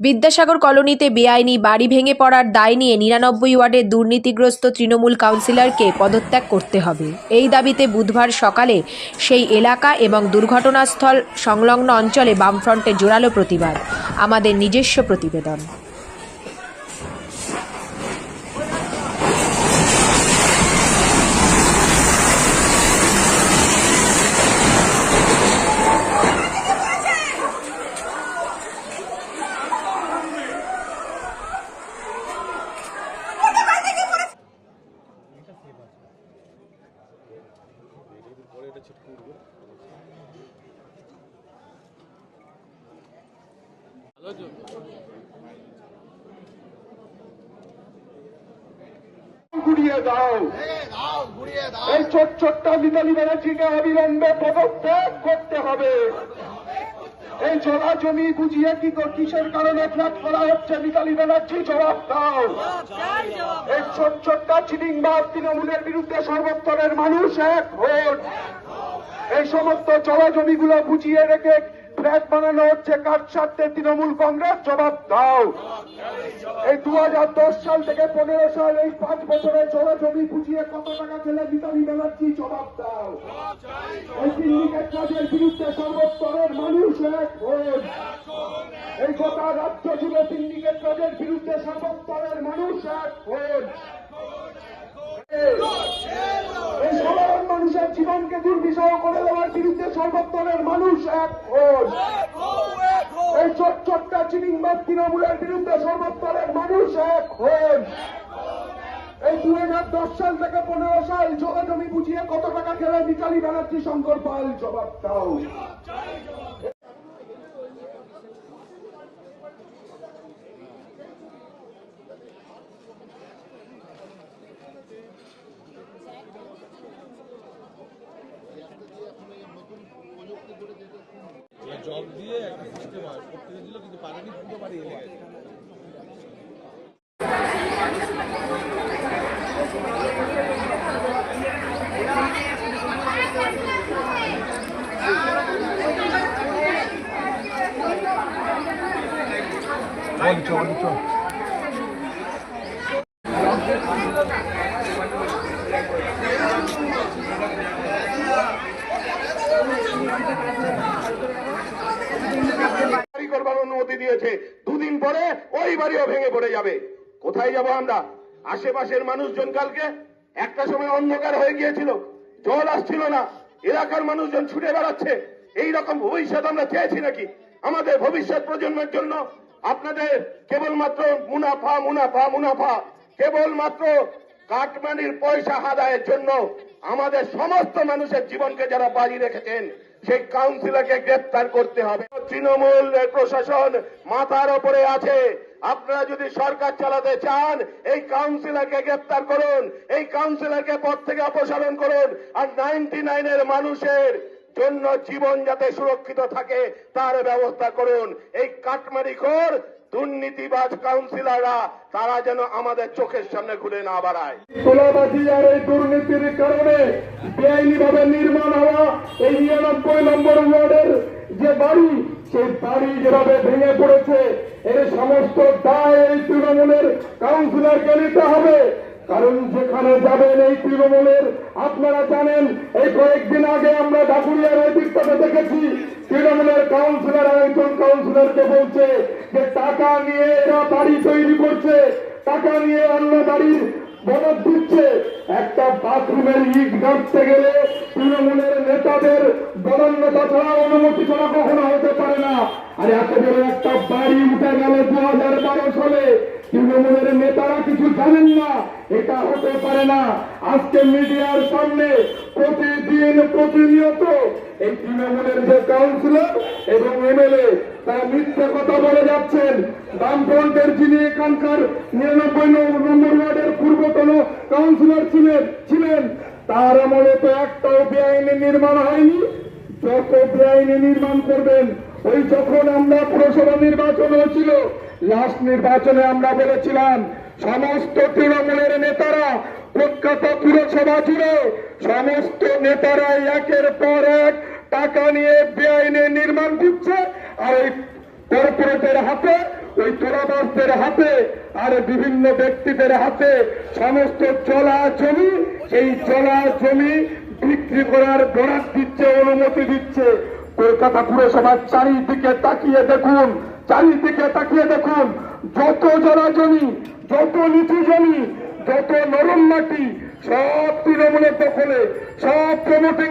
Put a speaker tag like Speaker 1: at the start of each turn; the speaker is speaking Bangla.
Speaker 1: বিদ্যাসাগর কলোনিতে বেআইনি বাড়ি ভেঙে পড়ার দায় নিয়ে নিরানব্বই ওয়ার্ডের দুর্নীতিগ্রস্ত তৃণমূল কাউন্সিলরকে পদত্যাগ করতে হবে। এই দাবিতে বুধবার সকালে সেই এলাকা এবং দুর্ঘটনাস্থল সংলগ্ন অঞ্চলে বামফ্রন্টে জোরালো প্রতিবাদ। আমাদের নিজস্ব প্রতিবেদন।
Speaker 2: গুড়িয়ে দাও। এই ছোট ছোট্ট মিতালি ব্যানার্জিকে অবিলম্বে পদত্যাগ করতে হবে। এই জলা জমি বুঝিয়ে কি কিসের কারণে ফ্ল্যাট করা হচ্ছে? মিতালি ব্যানার্জি জবাব দাও। এই ছোট ছোট্ট চিলিংবাদ তৃণমূলের বিরুদ্ধে সর্বস্তরের মানুষ এক ভোট। এই সমস্ত জলা জমিগুলো বুঝিয়ে রেখে ফ্ল্যাট বানানো হচ্ছে কাঠ স্বার্থে? তৃণমূল কংগ্রেস? জবাব দাও। এই দু হাজার দশ সাল থেকে পনেরো সাল এই পাঁচ বছরে জমি বুঝিয়ে কত টাকা খেলে মিতালি ব্যানার্জি? জবাব দাও। এই সিন্ডিকেট কাজের বিরুদ্ধে সর্বস্তরের মানুষ এক ভোট এই গোটা রাজ্য জুড়ে সিন্ডিকেট কাজের বিরুদ্ধে সর্বস্তরের মানুষ এক ভোট জীবনকে দুর্বিষহ করে দেওয়ার বিরুদ্ধে সর্বত্তরের মানুষ এক এই চটচটটা চিনিং চিনিংবাদ তৃণমূলের বিরুদ্ধে সর্বত্তরের মানুষ এক হন এই দু হাজার দশ সাল থেকে পনেরো সাল জমি বুঝিয়ে কত টাকা খেলে মিতালি ব্যানার্জি শঙ্কর পাল জবাব
Speaker 3: জব দিয়ে একটা সিস্টেম করতে গেছিল কিন্তু পারেনি পুরো বাড়ি এলে গেছে।
Speaker 2: বাড়ি অনুমতি দিয়েছে, দুদিন পরে ওই বাড়িও ভেঙে পড়ে যাবে। কোথায় যাব আমরা? আশেপাশের মানুষজন কালকে একটা সময় অন্ধকার হয়ে গিয়েছিল, জল আসছিল না, এলাকার মানুষজন ছুটে বেড়াচ্ছে। এই রকম ভবিষ্যৎ আমরা চেয়েছি নাকি? আমাদের ভবিষ্যৎ প্রজন্মের জন্য আপনাদের কেবলমাত্র মুনাফা মুনাফা মুনাফা, কেবলমাত্র কাটমানির পয়সা আদায়ের জন্য আমাদের সমস্ত মানুষের জীবনকে যারা বাজি রেখেছেন সেই কাউন্সিলরকে গ্রেপ্তার করতে হবে। তৃণমূল প্রশাসন মাথার ওপরে আছে। আপনারা যদি সরকার চালাতে চান, এই কাউন্সিলরকে গ্রেপ্তার করুন, এই কাউন্সিলরকে পদ থেকে অপসারণ করুন আর নাইনটি নাইনের মানুষের জন্য জীবন যাতে সুরক্ষিত থাকে, তার ব্যবস্থা করুন। এই কাটমারিখোর দুর্নীতিবাজ কাউন্সিলররা, তারা যেন আমাদের চোখের সামনে ঘুরে না বাড়ায় আর দুর্নীতির কারণে বেআইনি ভাবে নির্মাণ হওয়া এই নিরানব্বই নম্বর ওয়ার্ডের যে বাড়ি, সেই বাড়ি যেভাবে ভেঙে পড়েছে, এর সমস্ত দায় এই তৃণমূলের কাউন্সিলরকে নিতে হবে। কারণ যেখানে যাবেন এই তৃণমূলের, আপনারা জানেন, এই কয়েকদিন আগে আমরা ডাকুরিয়ার ওই দিকটাতে দেখেছি, তৃণমূলের কাউন্সিলর একজন কাউন্সিলরকে বলছে যে টাকা নিয়ে এরা বাড়ি তৈরি করছে, টাকা নিয়ে অন্য বাড়ির বনদ দিচ্ছে। একটা বাথরুমের ইট গাঁটতে গেলে তৃণমূলের নেতাদের বরণ্যতা ছাড়া অনুমতি ছাড়া কখনো হতে পারে না। আর এত বড় একটা বাড়ি উঠে গেল দু হাজার বারো সালে। তৃণমূলের নেতারা কিছু জানেন না, এটা হতে পারে না। আজকে মিডিয়ার সামনে প্রতিদিন প্রতিনিয়ত এই তৃণমূলের যে কাউন্সিলর এবং এমএলএ তারা কথা বলে যাচ্ছেন। বামফ্রন্টের যিনি এখানকার নিরানব্বই নম্বর ওয়ার্ডের পূর্বতন কাউন্সিলর ছিলেন ছিলেন, তার আমলে তো একটাও নির্মাণ হয়নি। যত নির্মাণ করবেন, ওই যখন আমরা পুরসভা নির্বাচন হয়েছিল লাস্ট নির্বাচনে আমরা বলেছিলাম, সমস্ত তৃণমূলের নেতারা কলকাতা পুরসভা জুড়ে সমস্ত নেতারা একের পর এক টাকা নিয়ে বেআইনে নির্মাণ দিচ্ছে, আর ওই কর্পোরেটের হাতে, ওই তোলাবাসদের হাতে, আর বিভিন্ন ব্যক্তিদের হাতে সমস্ত জলা জমি এই জলা জমি বিক্রি করার বরাদ দিচ্ছে, অনুমতি দিচ্ছে। কলকাতা পুরসভার চারিদিকে তাকিয়ে দেখুন, চারিদিকে তাকিয়ে দেখুন, যত জলা জমি যত নিচু জমি যত নরম মাটি সব তৃণমূলের দখলে সব প্রমোটিং